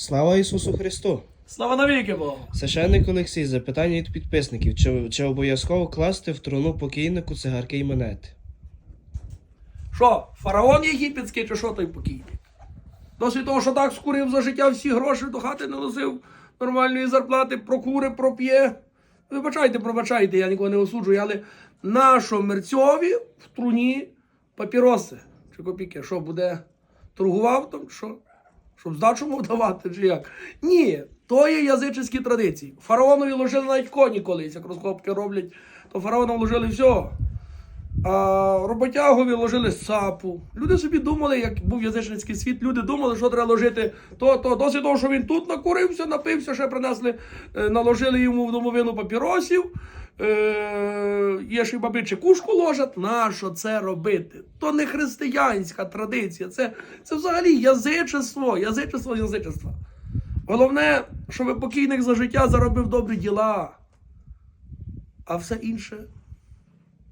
Слава Ісусу Христу! Слава навіки Богу! Священник Олексій, запитання від підписників. Чи, чи обов'язково класти в труну покійнику цигарки і монети? Що, фараон єгипетський чи що той покійник? Досить того, що так скурив за життя всі гроші до хати не носив нормальної зарплати, прокури, проп'є. Вибачайте, пробачайте, я нікого не осуджую, але нашо мерцьові в труні папіроси чи копійки, що буде торгував там, що? Щоб здачу давати, чи як? Ні, то є язичницькі традиції. Фараонові ложили навіть коні колись, як розкопки роблять, то фараоном ложили все. А роботягові ложили сапу. Люди собі думали, як був язичницький світ, люди думали, що треба ложити то, то. Досить того, що він тут накурився, напився, ще принесли, е, наложили йому в домовину папіросів. Е, є ще й баби чекушку ложать. Нащо це робити? То не християнська традиція, це, це взагалі язичество, язичество, язичество. Головне, щоб покійник за життя заробив добрі діла, а все інше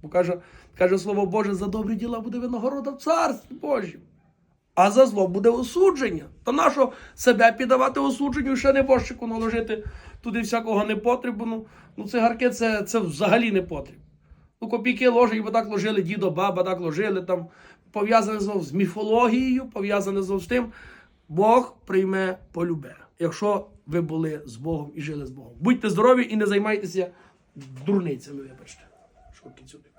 Бо каже, каже слово Боже, за добрі діла буде винагорода в царстві Божім. А за зло буде осудження. То нащо себе піддавати осудженню ще небожчику наложити туди всякого непотребу. Ну, ну цигарки це, це взагалі не потріб. Ну, копійки ложать, бо так ложили дідо, баба, так ложили там. Пов'язане з міфологією, пов'язане з тим, Бог прийме полюбе, якщо ви були з Богом і жили з Богом. Будьте здорові і не займайтеся дурницями, вибачте. Що кицюбик.